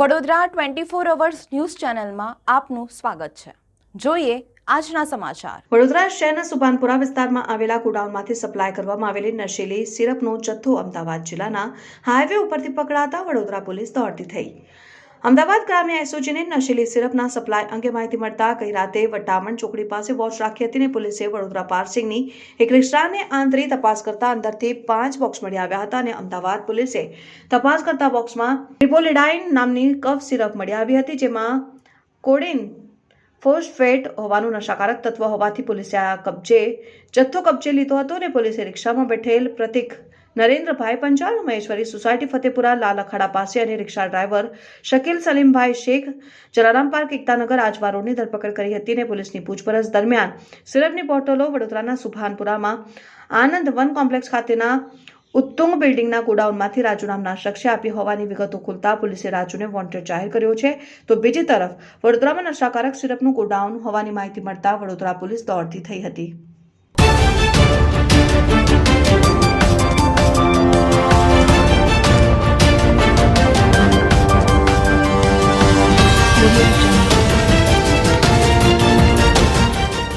Vadodara twenty four hours news ચેનલમાં આપનું સ્વાગત છે. જોઈએ આજના સમાચાર. વડોદરા શહેરના સુભાનપુરા વિસ્તારમાં આવેલા ગોડાઉનમાંથી સપ્લાય કરવામાં આવેલી નશીલી સિરપનો જથ્થો અમદાવાદ જિલ્લાના હાઈવે ઉપરથી પકડાતા વડોદરા પોલીસ દોડતી થઈ. અમદાવાદ ગ્રામ્ય એસઓજીને નશીલી સિરપના સપ્લાય અંગે માહિતી મળતા ગઈ રાતે વટામણ ચોકડી પાસે વોચ રાખી હતી અને પોલીસે વડોદરા પાર્સિંગની એક રિક્ષાને આંતરી તપાસ કરતા અંદરથી પાંચ બોક્સ મળી આવ્યા હતા અને અમદાવાદ પોલીસે તપાસ કરતા બોક્સમાં ટ્રિપોલિડાઇન નામની કફ સિરપ મળી આવી હતી, જેમાં કોડિન ફોસ્ફેટ હોવાનું નશાકારક તત્વ હોવાથી પોલીસે આ કબજે, જથ્થો કબજે લીધો હતો અને પોલીસે રિક્ષામાં બેઠેલ પ્રતિક નરેન્દ્રભાઈ પંચાલ મહેશ્વરી સોસાયટી, ફતેપુરા, લાલ અખાડા પાસે અને rickshaw driver Shakil Salimbhai Shaikh, Jalaram park, Ektanagar Ajwa રોડની ધરપકડ કરી હતી અને પોલીસની પૂછપરછ દરમિયાન સિરપની બોટલો વડોદરાના સુભાનપુરામાં આનંદ વન કોમ્પ્લેક્સ ખાતેના ઉત્તુંગ બિલ્ડિંગના ગોડાઉનમાંથી રાજુ નામના શખ્સે આપી હોવાની વિગતો ખુલતા પોલીસે રાજુને વોન્ટેડ જાહેર કર્યો છે. તો બીજી તરફ, વડોદરામાં નશાકારક સિરપનું ગોડાઉન હોવાની માહિતી મળતા વડોદરા પોલીસ દોડતી થઈ હતી.